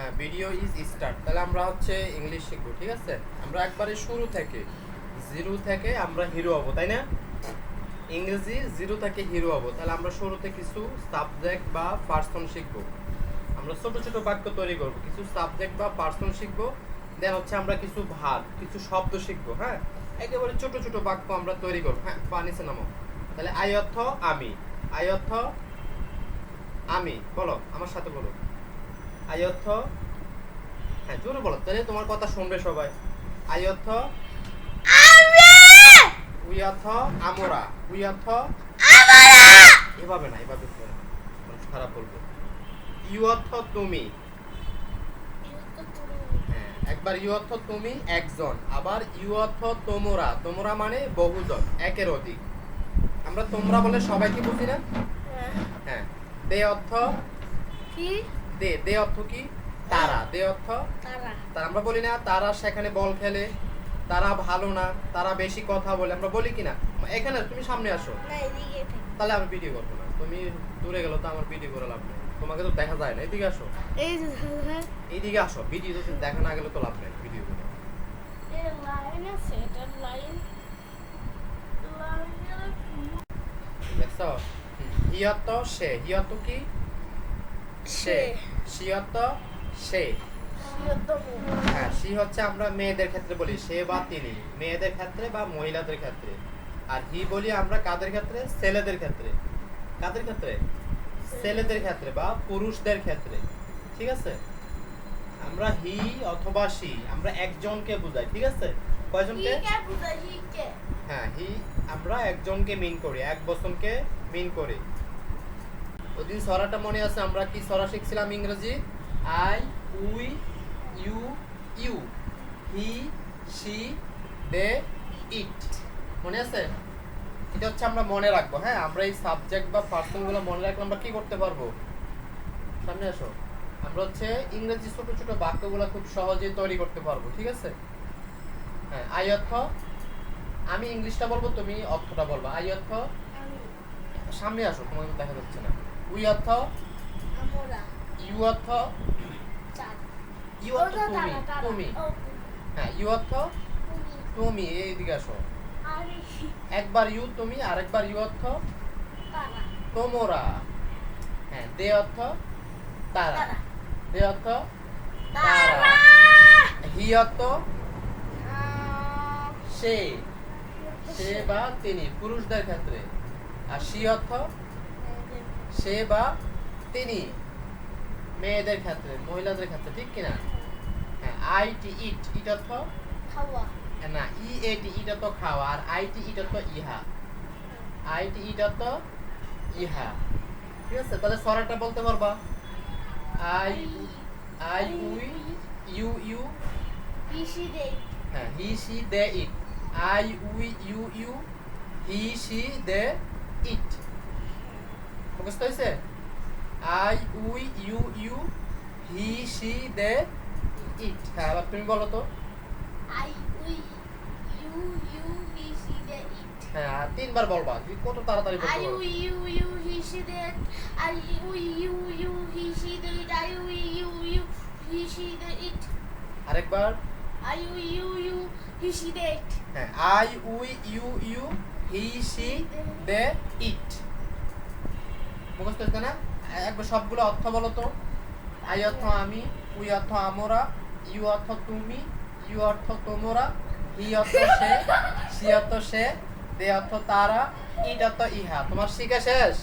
হ্যাঁ video is start তাহলে আমরা হচ্ছে ইংলিশ শিখব, ঠিক আছে? আমরা একবারে শুরু থেকে জিরো থেকে আমরা হিরো হব, তাই না? ইংরেজি জিরো থেকে হিরো হব। তাহলে আমরা শুরুতে কিছু সাবজেক্ট বা পার্সন শিখব। আমরা ছোট ছোট বাক্য তৈরি করব, কিছু সাবজেক্ট বা পার্সন শিখব। দেন হচ্ছে আমরা কিছু ভাগ, কিছু শব্দ শিখব হ্যাঁ? একেবারে ছোট ছোট বাক্য আমরা তৈরি করব হ্যাঁ? পানিছে নামো। তাহলে আই অর্থ আমি আই অর্থ আমি, বলো, আমার সাথে বলো। অর্থ হ্যাঁ জোরে বলো তাহলে তোমার কথা শুনবে সবাই। আই অর্থ আমরা। অর্থ এভাবে না এভাবে খারাপ বলবে। ইউ অর্থ তুমি। হ্যাঁ, একবার ইউ অর্থ তুমি একজন আবার ইউ অর্থ তোমরা। তোমরা মানে বহুজন একের অধিক। আমরা তোমরা বলে সবাইকে বুঝি না? হ্যাঁ। দে অর্থ কি? দে দে অর্থ কি? তারা। দে অর্থ? তারা। তারা আমরা বলি না তারা সেখানে বল খেলে তারা ভালো না তারা বেশি কথা বলে আমরা বলি কি না এখানে তুমি সামনে আসো। তাহলে আমি ভিডিও করব না। তুমি দূরে গেলো তো আমার ভিডিও করে লাভ নেই। তোমাকে তো দেখা যায় না। এদিকে আসো। এইদিকে আসো। ভিডিও তো দেখা না গেলে তো লাভ নেই ভিডিও করে। দেখছ? হিয়ত সে। হিয়ত কি? সে। সিয়ত সে। হ্যাঁ সি হচ্ছে আমরা মেয়েদের ক্ষেত্রে বলি সে বা তিনি। মেয়েদের ক্ষেত্রে বা মহিলাদের ক্ষেত্রে। আর হি বলি আমরা কাদের ক্ষেত্রে? ছেলেদের ক্ষেত্রে। কাদের ক্ষেত্রে? ছেলেদের ক্ষেত্রে বা পুরুষদের ক্ষেত্রে। ঠিক আছে? আমরা হি অথবা সি আমরা একজনকে বুঝাই ঠিক আছে? কয়জনকে? হ্যাঁ হি আমরা একজনকে মিন করি এক বছরকে মিন করি। ওদিন সরাটা মনে আছে আমরা কি সরা শিখছিলাম ইংরেজি? I we you you he she they it. মনে আছে? এটা হচ্ছে আমরা মনে রাখব হ্যাঁ? আমরা এই সাবজেক্ট বা পার্সনগুলো মনে রাখলে আমরা কি করতে পারব? সামনে আসো। আমরা হচ্ছে ইংরেজি ছোট ছোট বাক্যগুলো খুব সহজেই তৈরি করতে পারব ঠিক আছে? হ্যাঁ আই অর্থ? আমি ইংলিশটা বলব তুমি অর্থটা বলবা। আই অর্থ? সামনে আসো তোমাকে দেখা যাচ্ছে না। উই অর্থ ইউ অর্থ ইউ অর্থ তুমি। তুমি হ্যাঁ ইউ অর্থ তুমি। এইদিকে আসো। একবার ইউ তুমি আরেকবার ইউ অর্থ তোমরা হ্যাঁ দে অর্থ তারা। তারা। দে অর্থ তারা। হি অর্থ সে। সে বা তিনি পুরুষদের ক্ষেত্রে। আর সি অর্থ সে বা তিনি মেয়েদের ক্ষেত্রে মহিলাদের ক্ষেত্রে ঠিক কিনা? হ্যাঁ আই টি ইট ইট অর্থ? খাওয়া। না ই এ টি ইট অর্থ খাওয়া আর আই টি ইট অর্থ ইহা। আই টি ইট অর্থ ইহা। ঠিক আছে তাহলে সরাটা বলতে পারবা। I I we you you. PC they. হ্যাঁ he she they it. I we you you he she they it. মুখস্থ হয়েছে I we you you he she they it হ্যাঁ এবার তুমি বলো তো আই উই ইউ ইউ পিসি they it হ্যাঁ তিনবার বলবা তুমি কত তাড়াতাড়ি বলতে I we you you he she they I we you you he she they it I we you you he she they it আরেকবার I we you you he she they it হ্যাঁ I we you you he she they it মুখস্থ হচ্ছে না একবার সবগুলো অর্থ বলো তো। আই অর্থ আমি, উই অর্থ আমরা, ইউ অর্থ তুমি, ইউ অর্থ তোমরা, হি অর্থ সে, সি অর্থ সে, দে অর্থ তারা, ইট অর্থ ইহা। তোমার শিখে শেষ?